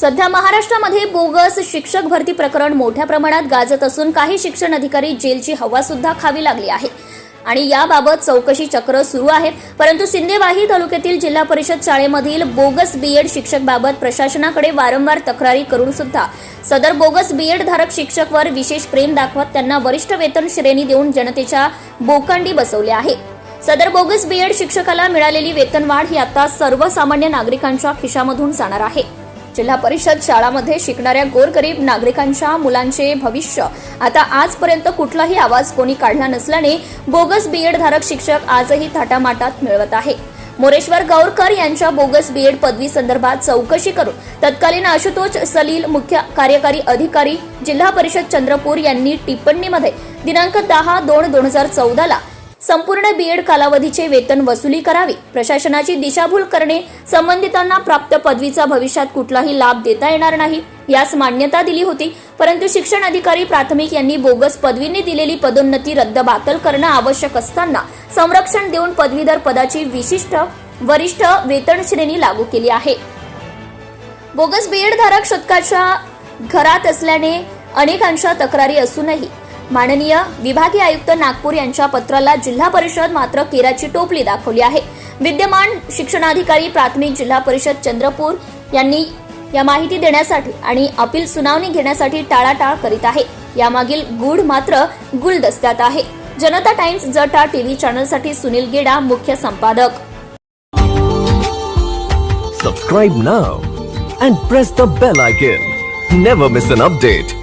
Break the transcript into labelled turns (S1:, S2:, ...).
S1: सध्या महाराष्ट्रामध्ये बोगस शिक्षक भरती प्रकरण मोठ्या प्रमाणात गाजत असून काही शिक्षण अधिकारी जेलची हवा सुद्धा खावी लागली आहे. आणि याबाबत चौकशी चक्र सुरू आहे परंतु सिंदेवाही तालुक्यातील जिल्हा परिषद शाळेमधील बोगस बीएड शिक्षक बाबत प्रशासनाकडे वारंवार तक्रारी करून सुद्धा सदर बोगस बीएड धारक शिक्षकवर विशेष प्रेम दाखवत त्यांना वरिष्ठ वेतन श्रेणी देऊन जनतेच्या बोकांडी बसवले आहे. सदर बोगस बीएड शिक्षकाला मिळालेली वेतनवाढ ही आता सर्वसामान्य नागरिकांच्या खिशामधून जाणार आहे. जिल्हा परिषद शाळामध्ये शिकणाऱ्या गोरगरीब नागरिकांच्या मुलांचे भविष्य. आता आजपर्यंत कुठलाही आवाज कोणी काढला नसल्याने बोगस बीएड धारक शिक्षक आजही थाटामाटात मिळवत आहे. मोरेश्वर गौरकर यांच्या बोगस बीएड पदवी संदर्भात चौकशी करून तत्कालीन आशुतोष सलील मुख्य कार्यकारी अधिकारी जिल्हा परिषद चंद्रपूर यांनी टिप्पणीमध्ये दिनांक दहा दोन दोन हजार चौदाला संपूर्ण बीएड कालावधीचे वेतन वसुली करावी. प्रशासनाची दिशाभूल करणे संबंधितांना प्राप्त पदवीचा भविष्यात कुठलाही लाभ देता येणार नाही यास मान्यता दिली होती. परंतु शिक्षण अधिकारी प्राथमिक यांनी बोगस पदवीने दिलेली पदोन्नती रद्द बातल करणं आवश्यक असताना संरक्षण देऊन पदवीधर पदाची विशिष्ट वरिष्ठ वेतन श्रेणी लागू केली आहे. बोगस बीएड धारक शतकाच्या घरात असल्याने अनेकांच्या तक्रारी असूनही माननीय विभागीय आयुक्त नागपूर यांच्या पत्राला जिल्हा परिषद मात्र केराची टोपली दाखवली आहे. विद्यमान शिक्षणाधिकारी प्राथमिक जिल्हा परिषद चंद्रपूर यांनी या माहिती देण्यासाठी आणि अपील सुनावणी घेण्यासाठी टाळाटाळ करीत आहे. यामागील गूढ मात्र गुलदस्त्यात आहे. जनता टाइम्स जटा टीव्ही चॅनलसाठी सुनील गेडा मुख्य संपादक.
S2: Subscribe now and press the bell icon never miss an update